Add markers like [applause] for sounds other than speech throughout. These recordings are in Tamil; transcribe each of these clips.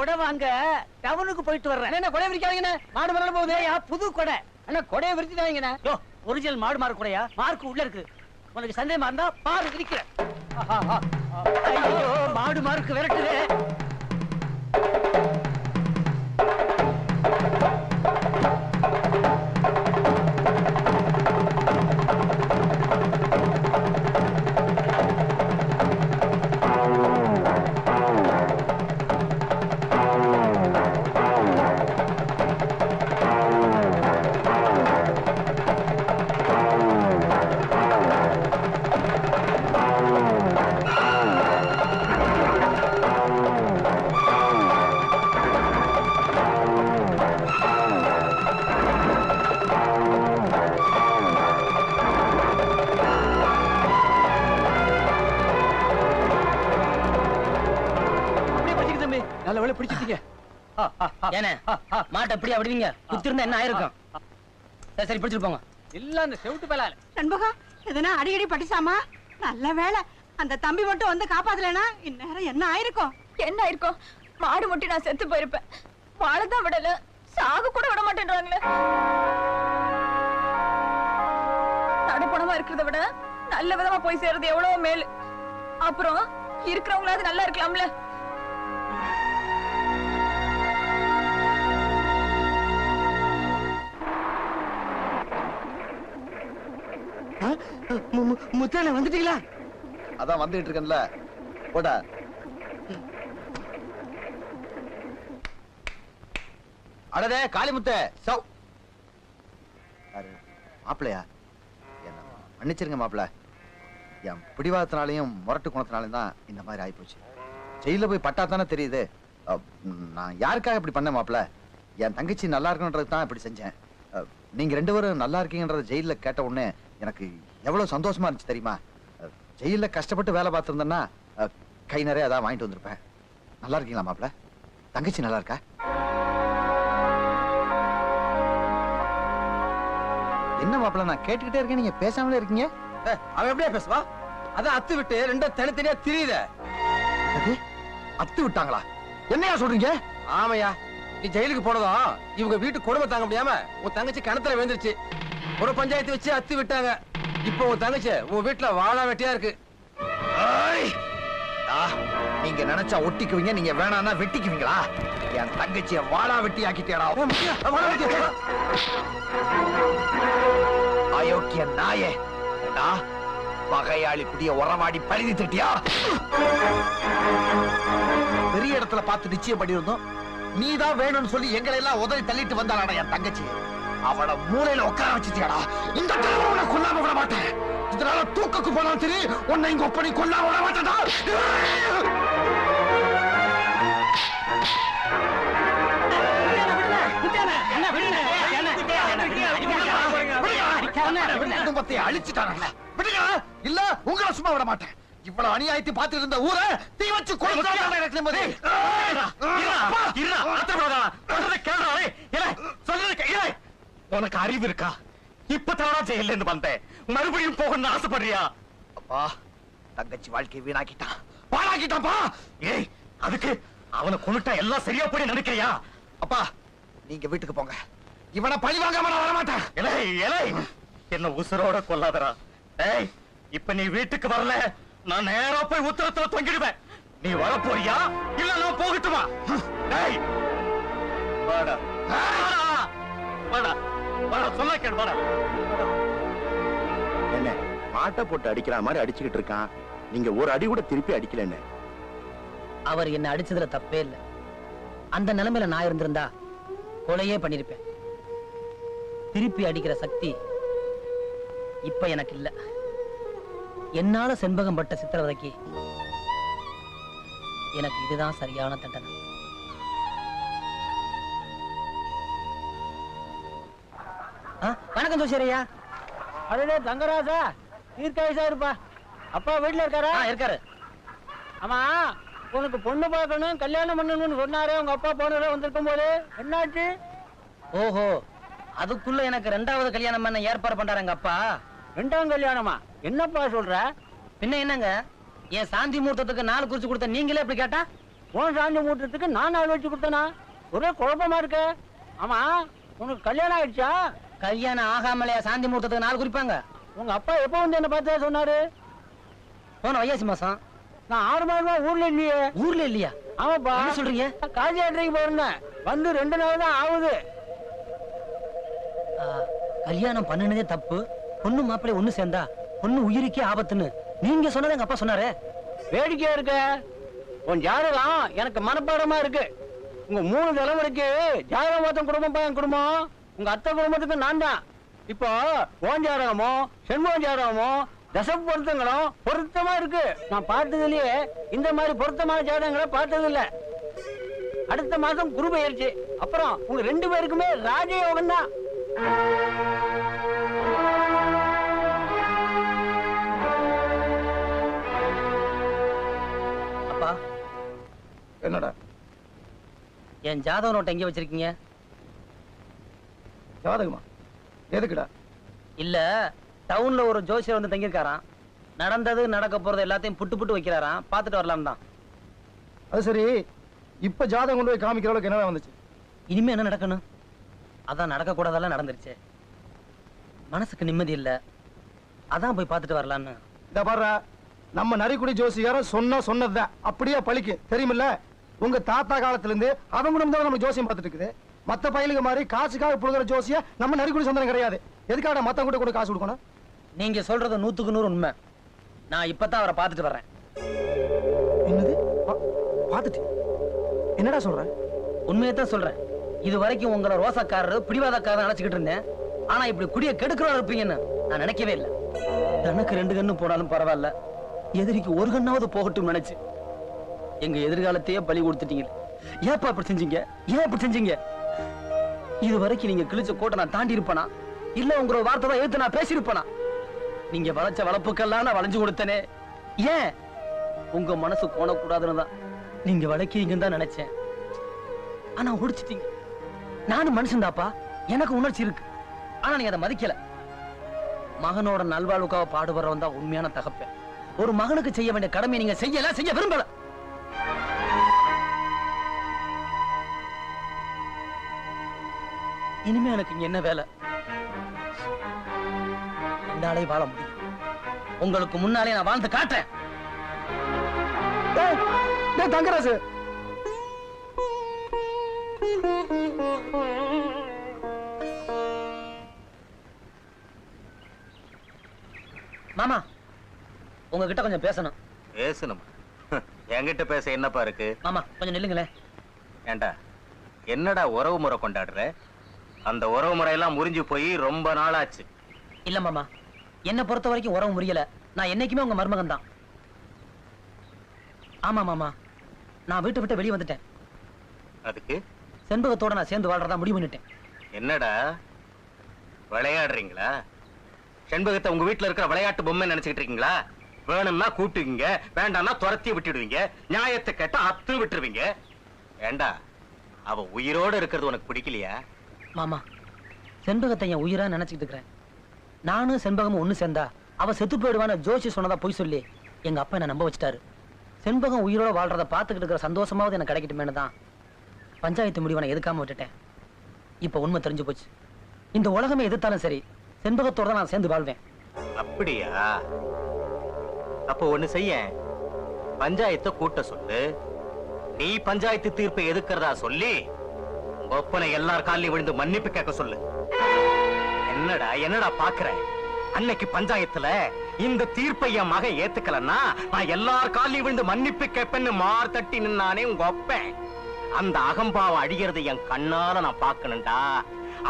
கொடை வாங்க டவுனுக்கு போயிட்டு வர்றேன். என்ன கொடை விரிக்காதீங்கண்ணே மாடு மரம் போகுது. புது கொடை. அண்ணா கொடையை விரிச்சுட்டாங்கண்ணே யோ ஒரிஜினல் மாடு மார்க் கொடையா? மார்க் உள்ள இருக்கு. உனக்கு சந்தேகமா இருந்தா பாரு இருக்கிறேன் ஐயோ மாடு மார்க் விரட்டுது. மாட்டை எப்படி அப்படிங்க குத்திருந்தா என்ன ஆயிருக்கும்? சரி சரி பிடிச்சிட்டு போங்க. எல்லாம் அந்த செவிட்டு பேலால. சண்முகம் எதனா அடிக்கடி படிச்சாமா நல்ல வேலை அந்த தம்பி மட்டும் வந்து காப்பாத்தலைனா இந்நேரம் என்ன ஆயிருக்கும்? என்ன இருக்கும் மாடு முட்டி நான் செத்து போயிருப்பேன். வாழதான் விடல. சாக கூட விட மாட்டேன்றாங்களே. நடுப்பணமா இருக்கிறத விட நல்ல விதமா போய் சேர்றது எவ்வளவு மேல். அப்புறம் இருக்கிறவங்களாவது நல்லா இருக்கலாம்ல. முத்தால வந்துட்டீங்களா? அதான் வந்துட்டு இருக்கேன்ல. போடா. அடடே காளிமுத்த சௌ. மாப்பிளையா மாப்பிள்ளையா? என்ன மன்னிச்சிருங்க மாப்பிள்ள. என் பிடிவாதத்தினாலையும் முரட்டு குணத்தினாலையும் தான் இந்த மாதிரி ஆயிப்போச்சு. ஜெயில போய் பட்டா தானே தெரியுது. நான் யாருக்காக இப்படி பண்ண மாப்பிள்ள? என் தங்கச்சி நல்லா இருக்கணுன்றது தான் இப்படி செஞ்சேன். நீங்க ரெண்டு பேரும் நல்லா இருக்கீங்கன்றத ஜெயில கேட்ட உடனே எனக்கு எவ்வளவு சந்தோஷமா இருந்துச்சு தெரியுமா? அஹ், ஜெயில்ல கஷ்டப்பட்டு வேலை பார்த்துருந்தேன்னா கை நிறைய அதான் வாங்கிட்டு வந்திருப்பேன். நல்லா இருக்கீங்களா மாப்பிள்ள தங்கச்சி நல்லா இருக்கா? என்ன மாப்பிள்ள நான் கேட்டுக்கிட்டே இருக்கேன் நீங்க பேசாமலே இருக்கீங்க? அவன் எப்படியா பேசுவா? அதான் அத்து விட்டு ரெண்டும் தனித்தனியா தெரியுத. அது? அத்து விட்டாங்களா? என்னையா சொல்றீங்க? ஆமையா. நீ ஜெயிலுக்கு போனதும் இவங்க வீட்டு கொடுமை தாங்க முடியாம உன் தங்கச்சி கிணத்துல விழுந்துருச்சு. ஒரு பஞ்சாயத்து வச்சு அத்து விட்டாங்க. இப்போ உன் தங்கச்சி உன் வீட்டுல வாழா வெட்டியா இருக்கு. நீங்க நினைச்சா ஒட்டிக்குவீங்க நீங்க வேணாம்னா வெட்டிக்குவீங்களா? என் தங்கச்சிய வாழா வெட்டி ஆக்கிட்டேடா. அயோக்கிய நாயே பகையாளி புதிய உறவாடி பழுதி திட்டியா பெரிய இடத்துல பார்த்து நிச்சயம் பண்ணியிருந்தோம். நீதான் வேணும்னு சொல்லி எங்களை எல்லாம் உதறி தள்ளிட்டு வந்தாளாடா என் தங்கச்சி அவள மூலையில உட்கார வச்சுட்டியாடா இந்த தடவை உன்னை கொல்லாம விட மாட்டேன் இதனால தூக்கக்கு போனாலும் சரி உன்னை இங்க ஒப்பனை கொல்லாம விட மாட்டேன்டா குடும்பத்தை அழிச்சுட்டானுங்களே விடுங்க இல்ல உங்களை சும்மா விட மாட்டேன் இவ்வளவு அநியாயத்தை பார்த்துட்டு இருந்த ஊரை தீ வச்சு கொடுத்து எனக்கு நிம்மதி. உனக்கு அறிவு இருக்கா? இப்பதான் ஜெயில இருந்து வந்தேன் மறுபடியும் போகணும்னு ஆசைப்படுறியா? அப்பா தங்கச்சி வாழ்க்கையை வீணாக்கிட்டான். பாழாக்கிட்டான்ப்பா ஏய் அதுக்கு அவனை கொண்டுட்டா எல்லாம் சரியா போய் நினைக்கிறியா? அப்பா நீங்க வீட்டுக்கு போங்க. இவனை பழி வாங்காம நான் வர மாட்டேன் இலை இலை! என்ன உசுரோட கொல்லாதடா. ஏய் இப்ப நீ வீட்டுக்கு வரல. நான் நேரா போய் உத்தரத்துல தொங்கிடுவேன். நீ வர போறியா இல்ல நான் போகட்டுமா? ஏய்! வாடா. வாடா. சொல்ல என்ன மாட்டை போட்டு அடிக்கிற மாதிரி அடிச்சுக்கிட்டு இருக்கான். நீங்க ஒரு அடி கூட திருப்பி அடிக்கலன்னு அவர் என்ன அடிச்சதுல தப்பே இல்ல. அந்த நிலைமையில நான் இருந்திருந்தா கொலையே பண்ணிருப்பேன். திருப்பி அடிக்கிற சக்தி இப்ப எனக்கு இல்ல. என்னால செண்பகம் பட்ட சித்திரவதைக்கு எனக்கு இதுதான் சரியான தண்டனை. வணக்கம் ஜோசியரையா. அடடே தங்கராசா தீர்க்காயுசா இருப்பா. அப்பா வீட்டுல இருக்காரா? இருக்காரு. ஆமா உனக்கு பொண்ணு பார்க்கணும் கல்யாணம் பண்ணணும்னு சொன்னாரே உங்க அப்பா போனதே வந்திருக்கும் போது என்னாச்சு? ஓஹோ அதுக்குள்ள எனக்கு ரெண்டாவது கல்யாணம் பண்ண ஏற்பாடு பண்றாரு எங்க அப்பா. ரெண்டாம் கல்யாணமா? என்னப்பா சொல்ற? பின்ன என்னங்க? என் சாந்தி முகூர்த்தத்துக்கு நாலு குறிச்சு கொடுத்த நீங்களே இப்படி கேட்டா? உன் சாந்தி மூட்டத்துக்கு நான் நாள் வச்சு கொடுத்தனா? ஒரே குழப்பமா இருக்க. ஆமா உனக்கு கல்யாணம் ஆயிடுச்சா? கல்யாணம் ஆகாமலையா சாந்தி முகூர்த்தத்துக்கு நாள் குறிப்பாங்க. உங்க அப்பா எப்போ வந்து என்ன பார்த்தா சொன்னாரு? போன வையாசி மாசம். நான் ஆறு மாதமா ஊர்ல இல்லையே. ஊர்ல இல்லையா? ஆமாப்பா. என்ன சொல்றீங்க? காஜி ஆட்டைக்கு போயிருந்தேன். வந்து ரெண்டு நாள் தான் ஆகுது. கல்யாணம் பண்ணுனதே தப்பு. பொண்ணு மாப்பிள்ளை ஒண்ணு சேர்ந்தா பொண்ணு உயிருக்கே ஆபத்துன்னு. நீங்க சொன்னதை எங்க அப்பா சொன்னாரே? வேடிக்கையா இருக்க. உன் ஜாதகம் எனக்கு மனப்பாடமா இருக்கு. உங்க மூணு தலைமுறைக்கு ஜாதகம் மொத்தம் குடும்பம் பையன் குடும்பம். உங்க அத்தை குடும்பத்துக்கு நான் தான் இப்போ ஓன் ஜாதகமோ செண்போன் ஜாதகமோ தச பொருத்தங்களும் பொருத்தமா இருக்கு. நான் பார்த்ததுலயே இந்த மாதிரி பொருத்தமான ஜாதகங்களை பார்த்தது இல்ல அடுத்த மாசம் குரு பயிற்சி. அப்புறம் உங்க ரெண்டு பேருக்குமே ராஜயோகம் தான் அப்பா. என்னடா? என் ஜாதக நோட்டை எங்க வச்சிருக்கீங்க? ஜாதகமா? எதுக்குடா? இல்ல டவுன்ல ஒரு ஜோசியர் வந்து தங்கியிருக்காராம். நடந்தது நடக்க போறது எல்லாத்தையும் புட்டு புட்டு வைக்கிறாராம். பார்த்துட்டு வரலாம் தான். அது சரி. இப்ப ஜாதகம் கொண்டு போய் காமிக்கிற அளவுக்கு என்ன வந்துச்சு? இனிமே என்ன நடக்கணும்? அதான் நடக்க கூடாதெல்லாம் நடந்துருச்சு. மனசுக்கு நிம்மதி இல்ல. அதான் போய் பார்த்துட்டு வரலான்னு. இந்த பாரு நம்ம நரிக்குடி ஜோசியாரம் சொன்னா சொன்னதுதான். அப்படியே பழிக்கு. தெரியுமில்ல? உங்க தாத்தா காலத்துல இருந்து அவங்க தான் நம்ம ஜோசியம் பார்த்துட்டு இருக்குது. மத்த பயிலுக்கு மாதிரி காசுக்காக புழுகிற ஜோசிய நம்ம நரிக்குடி சொந்தம் கிடையாது. எதுக்காக மத்த கூட கூட காசு கொடுக்கணும்? நீங்க சொல்றது நூத்துக்கு நூறு உண்மை. நான் இப்பதான் அவரை பார்த்துட்டு வர்றேன். என்னது? பார்த்துட்டு. என்னடா சொல்ற? உண்மையை தான் சொல்றேன். இது வரைக்கும் உங்களை ரோசக்காரரு பிடிவாதக்காரர் நினைச்சுக்கிட்டு இருந்தேன். ஆனா இப்படி குடிய கெடுக்கிறவா இருப்பீங்கன்னு நான் நினைக்கவே இல்லை. தனக்கு ரெண்டு கண்ணு போனாலும் பரவாயில்ல. எதிரிக்கு ஒரு கண்ணாவது போகட்டும் நினைச்சு. எங்க எதிர்காலத்தையே பலி கொடுத்துட்டீங்க ஏப்பா அப்படி செஞ்சீங்க? ஏன் அப்படி செஞ்சீங்க? இது வரைக்கும் நீங்க கிழிச்ச கோட்டை நான் தாண்டி இருப்பனா இல்ல உங்களோட வார்த்தை தான் எடுத்து நான் பேசியிருப்பனா? நீங்க வளைச்ச வளப்புக்கெல்லாம் நான் வளைஞ்சு கொடுத்தனே. ஏன்? உங்க மனசு கோணக்கூடாதுன்னு தான். நீங்க வளைக்கிறீங்கன்னு தான் நினைச்சேன். ஆனா ஒடிச்சிட்டீங்க. நானும் மனுஷன்தாப்பா. எனக்கு உணர்ச்சி இருக்கு. ஆனா நீங்க அதை மதிக்கல. மகனோட நல்வாழ்வுக்காக பாடுபடுறவன் தான் உண்மையான தகப்பேன். ஒரு மகனுக்கு செய்ய வேண்டிய கடமை நீங்க செய்யல செய்ய விரும்பல. இனிமே எனக்கு இங்க என்ன வேலை? என்னாலே வாழ முடியும். உங்களுக்கு முன்னாலே நான் வாழ்ந்து காட்டுறேன். டேய் தங்கராசு. மாமா உங்ககிட்ட கொஞ்சம் பேசணும். பேசணும்? என்கிட்ட பேச என்னப்பா இருக்கு? மாமா கொஞ்சம் நில்லுங்களேன். ஏண்டா என்னடா உறவு முறை கொண்டாடுற? அந்த உறவு முறையெல்லாம் முறிஞ்சு போய் ரொம்ப நாளாச்சு. இல்ல மாமா. என்ன பொறுத்த வரைக்கும் உறவு முடியல நான் என்னைக்குமே உங்க மருமகன் தான் ஆமா மாமா. நான் வீட்டை விட்டு வெளியே வந்துட்டேன். அதுக்கு? செண்பகத்தோட நான் சேர்ந்து வாழ்றதா முடிவு பண்ணிட்டேன். என்னடா? விளையாடுறீங்களா? செண்பகத்தை உங்க வீட்டுல இருக்கிற விளையாட்டு பொம்மை நினைச்சுக்கிட்டு இருக்கீங்களா? வேணும்னா கூட்டுவீங்க வேண்டாம்னா துரத்தி விட்டுடுவீங்க நியாயத்தை கேட்டா அத்து விட்டுருவீங்க. ஏண்டா அவ உயிரோட இருக்கிறது உனக்கு பிடிக்கலையா? மாமா செண்பகத்தை என் உயிரா நினைச்சிட்டு இருக்கிறேன். நானும் செண்பகமும் ஒண்ணு சேர்ந்தா அவ செத்து போயிடுவான ஜோஷி சொன்னதா பொய் சொல்லி எங்க அப்பா என்ன நம்ப வச்சிட்டாரு. செண்பகம் உயிரோட வாழ்றத பார்த்துக்கிட்டு இருக்கிற சந்தோஷமாவது எனக்கு கிடைக்கட்டுமேனு தான் பஞ்சாயத்து முடிவை நான் எதுக்காம விட்டுட்டேன். இப்ப உண்மை தெரிஞ்சு போச்சு. இந்த உலகமே எதிர்த்தாலும் சரி செண்பகத்தோட தான் நான் சேர்ந்து வாழ்வேன். அப்படியா? அப்போ ஒண்ணு செய்ய. பஞ்சாயத்தை கூட்ட சொல்லு. நீ பஞ்சாயத்து தீர்ப்பை எதுக்குறதா சொல்லி ஒப்பனை எல்லார் காலையும் விழுந்து மன்னிப்பு கேட்க சொல்லு. என்னடா என்னடா பாக்குற அன்னைக்கு பஞ்சாயத்துல இந்த தீர்ப்பை என் மகன் ஏத்துக்கலன்னா நான் எல்லார் காலையும் விழுந்து மன்னிப்பு கேட்பேன்னு மார் தட்டி நின்னானே உங்க ஒப்பேன். அந்த அகம்பாவம் அழியறதை என் கண்ணால நான் பாக்கணும்டா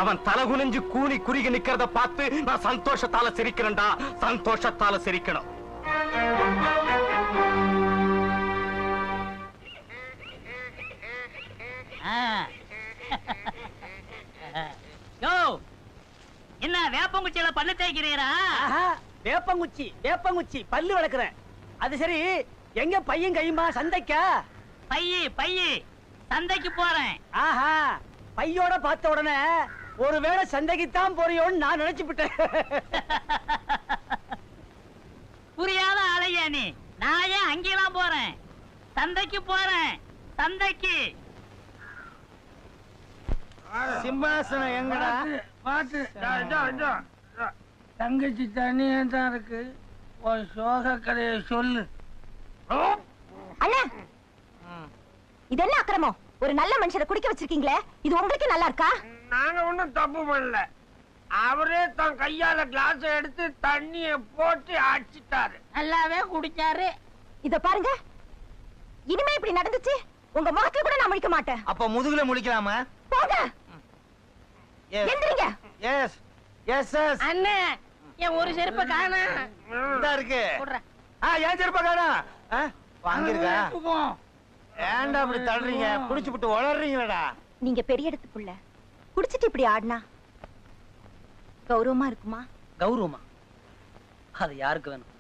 அவன் தலை குனிஞ்சு கூனி குறுகி நிக்கிறத பார்த்து நான் சந்தோஷத்தால சிரிக்கிறேன்டா. சந்தோஷத்தால சிரிக்கணும். [laughs] யோ என்ன வேப்பங்குச்சியில பல்லு தேய்க்கிறீரா? வேப்பங்குச்சி வேப்பங்குச்சி பல்லு வளர்க்குறேன். அது சரி எங்க பையன் கையுமா சந்தைக்கா? பையி பையி சந்தைக்கு போறேன். ஆஹா பையோட பார்த்த உடனே ஒருவேளை சந்தைக்கு தான் போறியோன்னு நான் நினைச்சுப்பிட்டேன். [laughs] புரியாத ஆளையா நீ. நான் ஏன் அங்கெல்லாம் போறேன்? சந்தைக்கு போறேன் சந்தைக்கு. சிம்மாசனம் எங்கடா? பாத்து தங்கச்சி தனியா தான் இருக்கு. உன் சோக கதையை சொல்லு. அண்ணா! இது என்ன அக்கிரமம்? ஒரு நல்ல மனுஷரை குடிக்க வச்சிருக்கீங்களே? இது உங்களுக்கு நல்லா இருக்கா? நாங்க ஒண்ணும் தப்பு பண்ணல. அவரே தன் கையால கிளாஸ் எடுத்து தண்ணிய போட்டு அடிச்சிட்டாரு. நல்லாவே குடிச்சாரு. இத பாருங்க. இனிமே இப்படி நடந்துச்சு. உங்க முகத்துல கூட நான் முடிக்க மாட்டேன். அப்ப முதுகுல முடிக்கலாமா போங்க. எந்திரிங்க. எஸ் எஸ் எஸ் அண்ணே என் ஒரு செருப்ப காண. இதா இருக்கு. ஆ ஏன் செருப்ப காணோம்? ஆ வாங்கிருக்கா? ஏன்டா அப்படி தள்ளுறீங்க? புடிச்சு விட்டு வளர்றீங்களடா நீங்க பெரிய இடத்து புள்ள. குடிச்சிட்டு இப்படி ஆடினா? கௌரவமா இருக்குமா? கௌரவமா? அது யாருக்கு வேணும்?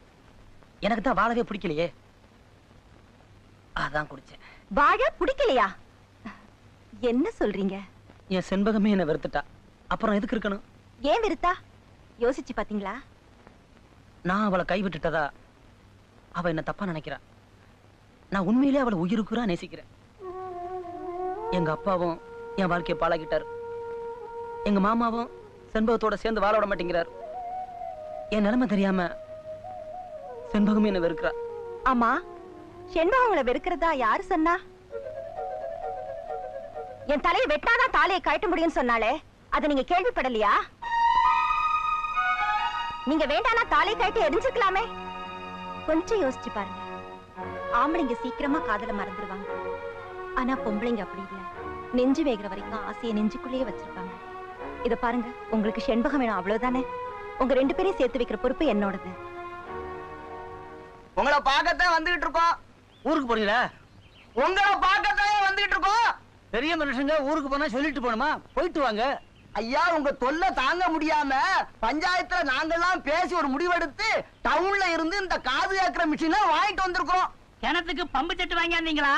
எனக்கு தான் வாழவே பிடிக்கலையே. அதான் குடிச்சேன். வாழ பிடிக்கலையா? என்ன சொல்றீங்க? என் செண்பகமே என்ன வெறுத்துட்டா. அப்புறம் எதுக்கு இருக்கணும்? ஏன் விருத்தா? யோசிச்சு பாத்தீங்களா? நான் அவளை கைவிட்டுட்டதா? அவ என்ன தப்பா நினைக்கிறா? நான் உண்மையிலே அவளை உயிருக்குறா நேசிக்கிறேன். எங்க அப்பாவும் என் வாழ்க்கையை பாழாக்கிட்டார். எங்க மாமாவும் செண்பகத்தோட சேர்ந்து வாழ விட மாட்டேங்கிறார். என் நிலைமை தெரியாம செண்பகமே என்ன வெறுக்கிறா. ஆமா செண்பகம் உங்களை வெறுக்கிறதா யாரு சொன்னா? என் தலையை வெட்டாதான் தாலியை கழட்ட முடியும்னு சொன்னாலே அதை நீங்க கேள்விப்படலையா? நீங்க வேண்டானா தாலை கட்டி எரிஞ்சுக்கலாமே கொஞ்சம் யோசிச்சு பாருங்க. ஆம்பளைங்க சீக்கிரமா காதல மறந்துடுவாங்க ஆனா பொம்பளைங்க அப்படி இல்ல. நெஞ்சு வேகிற வரைக்கும் ஆசையை நெஞ்சுக்குள்ளேயே வச்சிருப்பாங்க. இத பாருங்க உங்களுக்கு செண்பகம் வேணும் அவ்வளவுதானே? உங்க ரெண்டு பேரையும் சேர்த்து வைக்கிற பொறுப்பு என்னோடது. உங்களை பார்க்கத்தான் வந்துகிட்டு இருக்கோம். ஊருக்கு போறீங்களா உங்களை பார்க்கத்தான் வந்துகிட்டு இருக்கோம். பெரிய மனுஷங்க ஊருக்கு போனா சொல்லிட்டு போணுமா போயிட்டு வாங்க. ஐயா உங்க தொல்லை தாங்க முடியாம பஞ்சாயத்துல நாங்கெல்லாம் பேசி ஒரு முடிவெடுத்து டவுன்ல இருந்து இந்த காது கேட்கிற மிஷினை வாங்கிட்டு வந்திருக்கோம். கிணத்துக்கு பம்பு செட்டு வாங்கியாந்தீங்களா?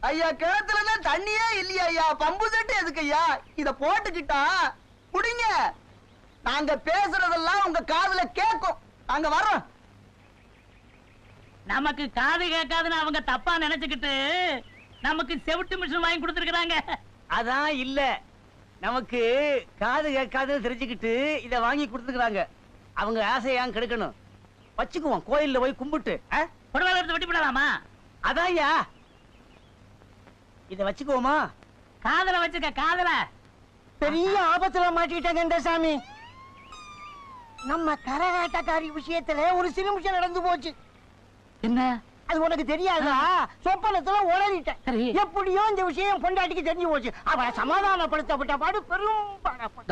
ஐயா கிணத்துல தண்ணியே இல்லையா ஐயா. பம்பு செட்டு எதுக்கு ஐயா? இத போட்டுக்கிட்டா குடிங்க. நாங்க பேசுறதெல்லாம் உங்க காதுல கேட்கும் நாங்க வர்றோம். நமக்கு காது கேட்காதுன்னு அவங்க தப்பா நினைச்சுக்கிட்டு நமக்கு செவிட்டு மிஷின் வாங்கி கொடுத்துருக்காங்க அதான் இல்ல. நமக்கு காது கேட்காதுன்னு தெரிஞ்சுக்கிட்டு இத வாங்கி கொடுத்துக்கிறாங்க அவங்க ஆசையை ஏன் கெடுக்கணும்? வச்சுக்குவோம் கோயில்ல போய் கும்பிட்டு? புடவை வெட்டி விடலாமா அதான் ஐயா. இத வச்சுக்குவோமா? காதல வச்சுக்க காதல. பெரிய ஆபத்துல மாட்டிக்கிட்டாங்க இந்த சாமி. நம்ம கரகாட்டக்காரி விஷயத்துல ஒரு சிறு நிமிஷம் நடந்து போச்சு. என்ன? அது உனக்கு தெரியாதா? சொப்பனத்துல உளறிட்டேன். எப்படியோ இந்த விஷயம் பொண்டாட்டிக்கு தெரிஞ்சு போச்சு. அவளை சமாதானப்படுத்தப்பட்ட பாடு பெரும்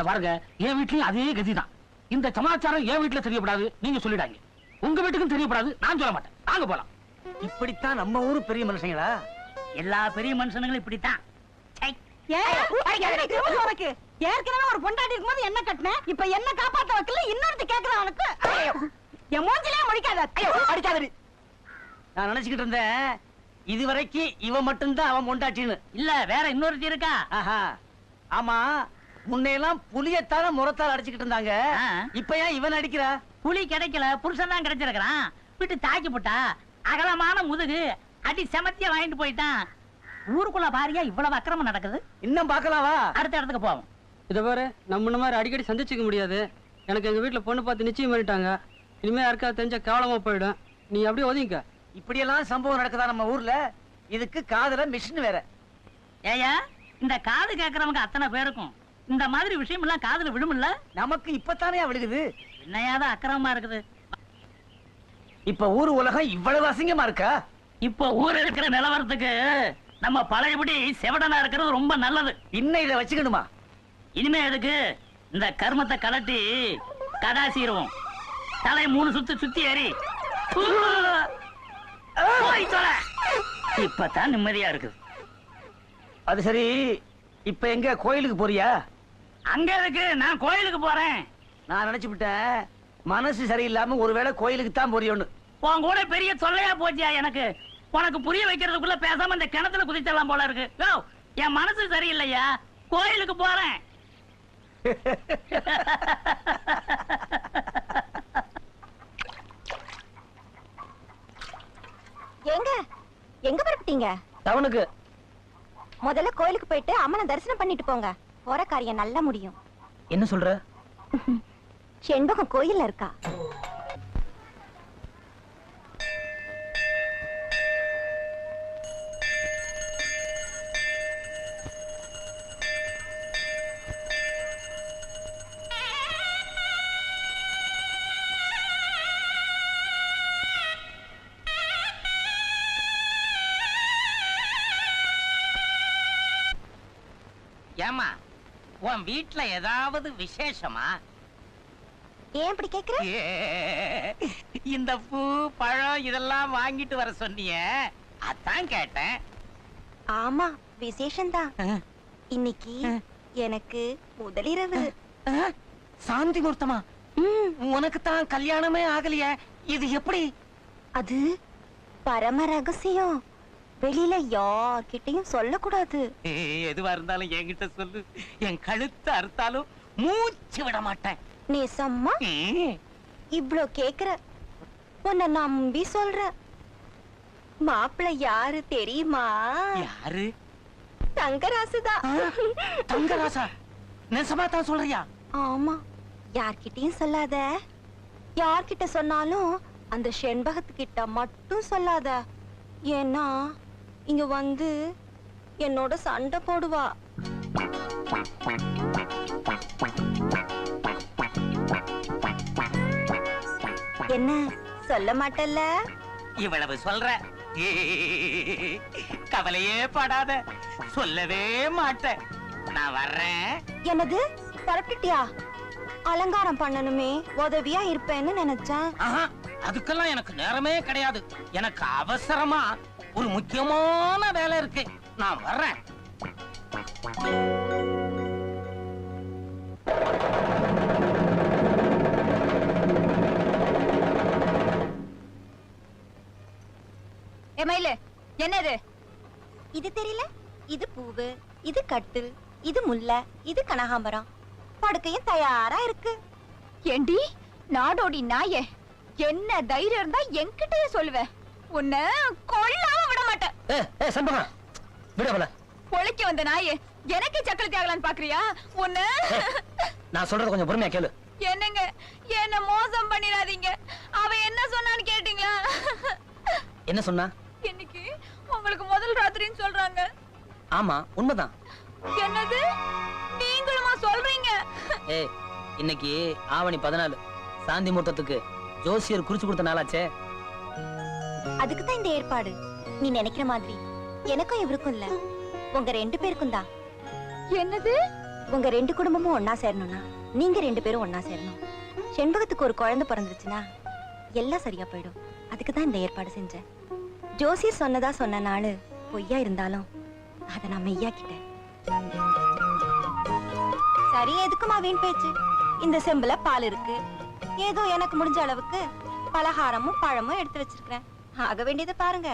பாருங்க என் வீட்லயும் அதே கதிதான். இந்த சமாச்சாரம் என் வீட்டுல தெரியப்படாது நீங்க சொல்லிடாங்க உங்க வீட்டுக்கும் தெரியப்படாது நான் சொல்ல மாட்டேன். வாங்க போலாம். இப்படித்தான் நம்ம ஊரு பெரிய மனுஷங்களா? எல்லா பெரிய மனுஷனுங்களும் இப்படித்தான். ஏற்கனவே ஒரு பொண்டாட்டி இருக்கும்போது என்ன கட்டின இப்ப என்ன காப்பாத்த வைக்கல? இன்னொருத்த கேக்குறான் உனக்கு? என் மூஞ்சிலே முடிக்காத அடிக்காதடி. நான் நினைச்சுக்கிட்டு இருந்தேன் இதுவரைக்கும் இவன் மட்டும்தான் அவன் பொண்டாட்டின்னு. இல்ல வேற இன்னொருத்தி இருக்கா? ஆஹா. ஆமா முன்னையெல்லாம் புளியத்தான முறத்தால் அடிச்சுக்கிட்டு இருந்தாங்க. ஆ. இப்ப ஏன் இவன் அடிக்கிறா? புலி கிடைக்கல புருஷன் தான் கிடைச்சிருக்கிறான். விட்டு தாக்கி போட்டா அகலமான முதுகு அடி செமத்திய வாங்கிட்டு போயிட்டான். ஊருக்குள்ள பாரியா இவ்வளவு அக்கிரமம் நடக்குது? இன்னும் பார்க்கலாவா? அடுத்த இடத்துக்கு போவோம். இதை பாரு நம்ம இந்த மாதிரி அடிக்கடி சந்திச்சுக்க முடியாது. எனக்கு எங்க வீட்டுல பொண்ணு பார்த்து நிச்சயம் பண்ணிட்டாங்க. இனிமே யாருக்காவது தெரிஞ்சா கேவலமா போயிடும். நீ அப்படியே ஒதுங்க இப்படியெல்லாம் சம்பவம் நடக்குதா நம்ம ஊர்ல? இதுக்கு காதுல மிஷின் வேற. ஏயா இந்த காது கேட்கறவங்க அத்தனை பேருக்கும். இந்த மாதிரி விஷயம் எல்லாம் காதுல விழுமில்ல? நமக்கு இப்பத்தானே விழுகுது? என்னையாதான் அக்கிரமமா இருக்குது. இப்ப ஊர் உலகம் இவ்வளவு அசிங்கமா இருக்கா? இப்போ ஊர் இருக்கிற நிலவரத்துக்கு நம்ம பழையபடி செவடனா இருக்கிறது ரொம்ப நல்லது. இன்னும் இதை வச்சுக்கணுமா? இனிமே எதுக்கு? இந்த கர்மத்தை கலட்டி கடாசிடுவோம் தலை மூணு சுத்து சுத்தி ஏறி. இப்பதான் நிம்மதியா இருக்குது. அது சரி இப்ப எங்க கோயிலுக்கு போறியா? அங்க இருக்கு நான் கோயிலுக்கு போறேன். நான் நினைச்சு விட்டேன். மனசு சரியில்லாம ஒருவேளை கோயிலுக்கு தான் போறியோன்னு. உன் கூட பெரிய தொல்லையா போச்சியா எனக்கு? உனக்கு புரிய வைக்கிறதுக்குள்ள பேசாம இந்த கிணத்துல குதிச்சிடலாம் போல இருக்கு. யோ, என் மனசு சரியில்லையா? கோயிலுக்கு போறேன். எங்க? எங்க பரப்பிட்டீங்க? டவுனுக்கு. முதல்ல கோயிலுக்கு போயிட்டு அம்மனை தரிசனம் பண்ணிட்டு போங்க. போற காரியம் நல்லா முடியும். என்ன சொல்ற? செண்பகம் கோயில்ல இருக்கா? வீட்ல ஏதாவது விசேஷமா? ஏன் இப்படி கேக்குற? இந்த பூ பழம் இதெல்லாம் வாங்கிட்டு வர சொன்னியே. அதான் கேட்டேன். ஆமா விசேஷம்தான். இன்னைக்கு எனக்கு முதலிரவு. சாந்தி முகூர்த்தமா? உனக்கு தான் கல்யாணமே ஆகலையே. இது எப்படி? அது பரம ரகசியம். வெளியில யார்கிட்டயும் சொல்லக்கூடாது. எதுவா இருந்தாலும் என்கிட்ட சொல்லு. என் கழுத்து அறுத்தாலும் மூச்சு விட மாட்டேன். நீ சம்மா. இவ்ளோ கேக்குற. உன்னை நம்பி சொல்ற. மாப்பிள்ளை யாரு தெரியுமா? யாரு? தங்கராசுதான் தங்கராசா? நெசமா தான் சொல்றியா? ஆமா. யார்கிட்டயும் சொல்லாத. யார்கிட்ட சொன்னாலும் அந்த செண்பகத்துக்கிட்ட மட்டும் சொல்லாத. ஏன்னா இங்க வந்து என்னோட சண்டை போடுவா. என்ன சொல்ல மாட்டல்ல? இவ்வளவு சொல்ற. கவலையே படாத. சொல்லவே மாட்டேன். நான் வர்றேன். என்னது? பரப்பிட்டியா? அலங்காரம் பண்ணணுமே. உதவியா இருப்பேன்னு நினைச்சேன். அதுக்கெல்லாம் எனக்கு நேரமே கிடையாது. எனக்கு அவசரமா. ஒரு முக்கியமான வேலை இருக்கு. நான் வர்றேன். எமையில என்னது? இது தெரியல? இது பூவு இது கட்டில் இது முல்லை இது கனகாம்பரம். படுக்கையும் தயாரா இருக்கு. ஏண்டி நாடோடி நாயே என்ன தைரியம் இருந்தா என்கிட்டயே சொல்லுவ. உன்னை கொல்லாம மாட்டேன். ஏ சண்பகம் விட அவள. பொழைக்க வந்த நாயே எனக்கு சக்கரத்தி ஆகலான்னு பாக்குறியா? உன்னை? நான் சொல்றது கொஞ்சம் பொறுமையா கேளு. என்னங்க என்ன மோசம் பண்ணிடாதீங்க. அவ என்ன சொன்னான்னு கேட்டீங்களா? என்ன சொன்னா? இன்னைக்கு உங்களுக்கு முதல் ராத்திரின்னு சொல்றாங்க. ஆமா உண்மைதான். என்னது? நீங்களுமா சொல்றீங்க? ஏய் இன்னைக்கு ஆவணி பதினாலு. சாந்தி முகூர்த்தத்துக்கு ஜோசியர் குறிச்சு கொடுத்த நாளாச்சே. அதுக்கு தான் இந்த ஏற்பாடு. நீ நினைக்கிற மாதிரி. எனக்கும் இவருக்கும் இல்ல. உங்க ரெண்டு பேருக்கும் தான். என்னது? உங்க ரெண்டு குடும்பமும் ஒன்னா சேரணும்னா நீங்க ரெண்டு பேரும் ஒன்னா சேரணும். செண்பகத்துக்கு ஒரு குழந்தை பிறந்துருச்சுன்னா எல்லாம் சரியா போயிடும். அதுக்கு தான் இந்த ஏற்பாடு செஞ்சேன். ஜோசியர் சொன்னதா சொன்ன நாளு பொய்யா இருந்தாலும் அதை நான் மெய்யாக்கிட்டேன். சரி எதுக்குமா வீண் பேச்சு? இந்த செம்புல பால் இருக்கு. ஏதோ எனக்கு முடிஞ்ச அளவுக்கு பலகாரமும் பழமும் எடுத்து வச்சிருக்கிறேன். ஆக வேண்டியதை பாருங்க.